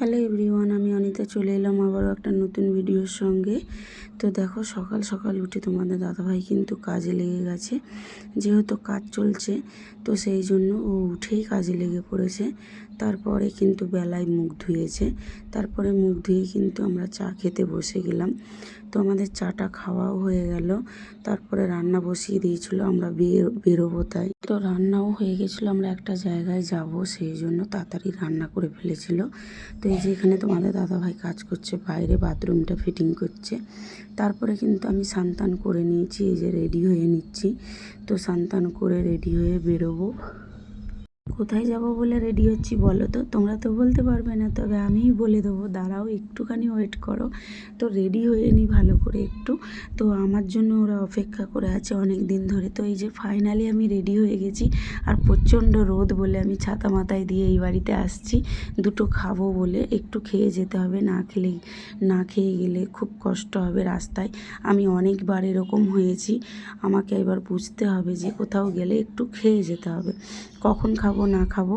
Hello everyone Anita চলে এলাম আবারও একটা নতুন ভিডিওর সঙ্গে। তো দেখো, সকাল সকাল উঠে তোমাদের দাদাভাই কিন্তু কাজে লেগে গেছে। যেহেতু কাজ চলছে, তো সেই জন্য ও উঠেই কাজে লেগে পড়েছে। তারপরে কিন্তু বেলায় মুখ ধুয়েছে। তারপরে মুখ ধুয়ে কিন্তু আমরা চা খেতে বসে গেলাম। তো আমাদের চাটা খাওয়াও হয়ে গেল। তারপরে রান্না বসিয়ে দিয়েছিল, আমরা বের, বেরোবো তাই। তো রান্নাও হয়ে গেছিল, আমরা একটা জায়গায় যাব, সেই জন্য তাড়াতাড়ি রান্না করে ফেলেছিল। তো এই যে এখানে তোমাদের দাদাভাই কাজ করছে, বাইরে বাথরুমটা ফিটিং করছে। তারপরে কিন্তু আমি সান্তান করে নিয়েছি, এই যে রেডি হয়ে নিচ্ছি। তো সান্তান করে রেডি হয়ে বেরোবো। কোথায় যাব বলে রেডি হচ্ছি বলো তো? তোমরা তো বলতে পারবে না, তবে আমিই বলে দেবো। দাঁড়াও, একটুখানি ওয়েট করো। তো রেডি হয়ে নিই ভালো করে একটু। তো আমার জন্য ওরা অপেক্ষা করে আছে অনেক দিন ধরে। তো এই যে ফাইনালি আমি রেডি হয়ে গেছি। আর প্রচণ্ড রোদ বলে আমি ছাতা মাথায় দিয়ে এই বাড়িতে আসছি। দুটো খাব বলে একটু খেয়ে যেতে হবে, না খেলে না খেয়ে গেলে খুব কষ্ট হবে রাস্তায়। আমি অনেকবার এরকম হয়েছি। আমাকে এবার বুঝতে হবে যে কোথাও গেলে একটু খেয়ে যেতে হবে। কখন খাব না খাব।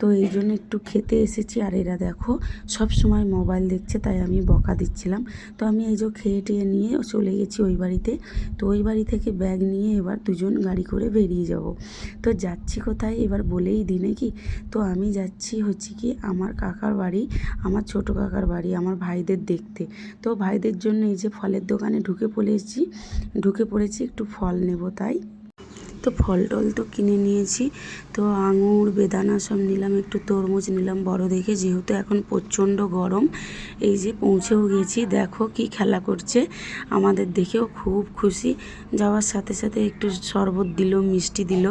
তো এই জন্য একটু খেতে এসেছি। আর এরা দেখো, সব সময় মোবাইল দেখছে, তাই আমি বকা দিচ্ছিলাম। তো আমি এই যে খেয়ে টেয়ে নিয়ে চলে গেছি ওই বাড়িতে। তো ওই বাড়ি থেকে ব্যাগ নিয়ে এবার দুজন গাড়ি করে বেরিয়ে যাব। তো যাচ্ছি কোথায়? এবার বলেই দিই নাকি? তো আমি যাচ্ছি হচ্ছে কি আমার কাকার বাড়ি, আমার ছোট কাকার বাড়ি, আমার ভাইদের দেখতে। তো ভাইদের জন্য এই যে ফলের দোকানে ঢুকে পড়েছি। ঢুকে পড়েছি, একটু ফল নেব তাই। তো ফল টল তো কিনে নিয়েছি। তো আঙুর, বেদানা সব নিলাম, একটু তরমুজ নিলাম বড় দেখে, যেহেতু এখন প্রচণ্ড গরম, এই যে পৌঁছেও গেছি। দেখো কি খেলা করছে, আমাদের দেখেও খুব খুশি। যাওয়ার সাথে সাথে একটু শরবত দিল, মিষ্টি দিল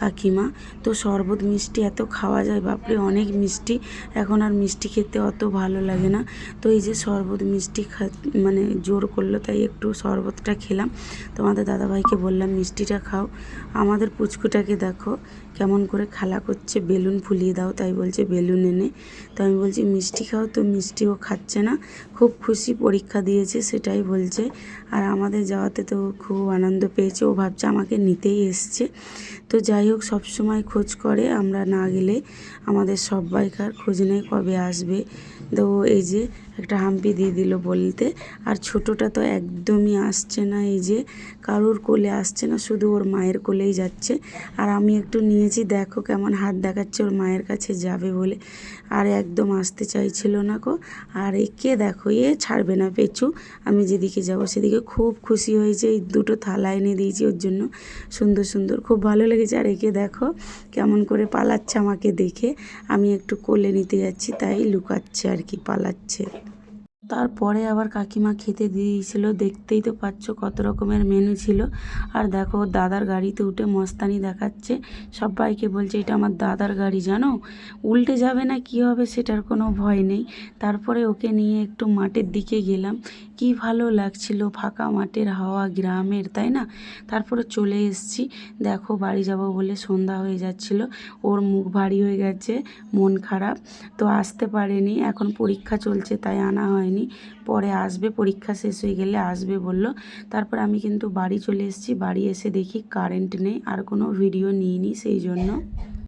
কাকিমা। তো শরবত, মিষ্টি এত খাওয়া যায়, বাপরে, অনেক মিষ্টি। এখন আর মিষ্টি খেতে অত ভালো লাগে না। তো এই যে শরবত, মিষ্টি খা মানে জোর করল, তাই একটু শরবতটা খেলাম। তোমাদের দাদাভাইকে বললাম, মিষ্টিটা খাও। আমাদের পুচকুটাকে দেখো কেমন করে খালা করছে, বেলুন ফুলিয়ে দাও, তাই বলছে বেলুন এনে। তো আমি বলছি, মিষ্টি খাও তো মিষ্টিও খাচ্ছে না, খুব খুশি পরীক্ষা দিয়েছে সেটাই বলছে। আর আমাদের যাওয়াতে তো খুব আনন্দ পেয়েছে, ও ভাবছে আমাকে নিতেই এসছে। তো যাই হোক সবসময় খোঁজ করে, আমরা না গেলে আমাদের সবাইকার খোঁজ নেই কবে আসবে। তো এই যে একটা হাম্পি দিয়ে দিল বলতে। আর ছোটোটা তো একদমই আসছে না, এই যে কারোর কোলে আসছে না, শুধু ওর মায়ের কোলেই যাচ্ছে। আর আমি একটু নিয়েছি, দেখো কেমন হাত দেখাচ্ছে, ওর মায়ের কাছে যাবে বলে। আর একদম আসতে চাইছিল না কো আর একে দেখো, এ ছাড়বে না পেঁচু। আমি যেদিকে যাব সেদিকে খুব খুশি হয়েছে, এই দুটো থালা এনে দিয়েছি ওর জন্য। সুন্দর সুন্দর, খুব ভালো লেগেছে। আর একে দেখো কেমন করে পালাচ্ছে আমাকে দেখে। আমি একটু কোলে নিতে যাচ্ছি, তাই লুকাচ্ছে আর কি, পালাচ্ছে। তারপরে আবার কাকিমা খেতে দিয়েছিল। দেখতেই তো পাচ্ছ কত রকমের মেনু ছিল। আর দেখো, দাদার গাড়িতে উঠে মস্তানি দেখাচ্ছে। সবাইকে বলছে, এটা আমার দাদার গাড়ি, জানো? উল্টে যাবে না, কি হবে সেটার কোনো ভয় নেই। তারপরে ওকে নিয়ে একটু মাঠের দিকে গেলাম। কি ভালো লাগছিল ফাঁকা মাঠের হাওয়া গ্রামের, তাই না? তারপরে চলে এসেছি। দেখো বাড়ি যাব বলে সন্ধ্যা হয়ে যাচ্ছিল। ওর মুখ ভারী হয়ে গেছে, মন খারাপ। তো আসতে পারেনি, এখন পরীক্ষা চলছে, তাই আনা হয়নি। পরে আসবে, পরীক্ষা শেষ হয়ে গেলে আসবে বলল। তারপর আমি কিন্তু বাড়ি চলে এসেছি। বাড়ি এসে দেখি কারেন্ট নেই, আর কোনো ভিডিও নিইনি সেই জন্য।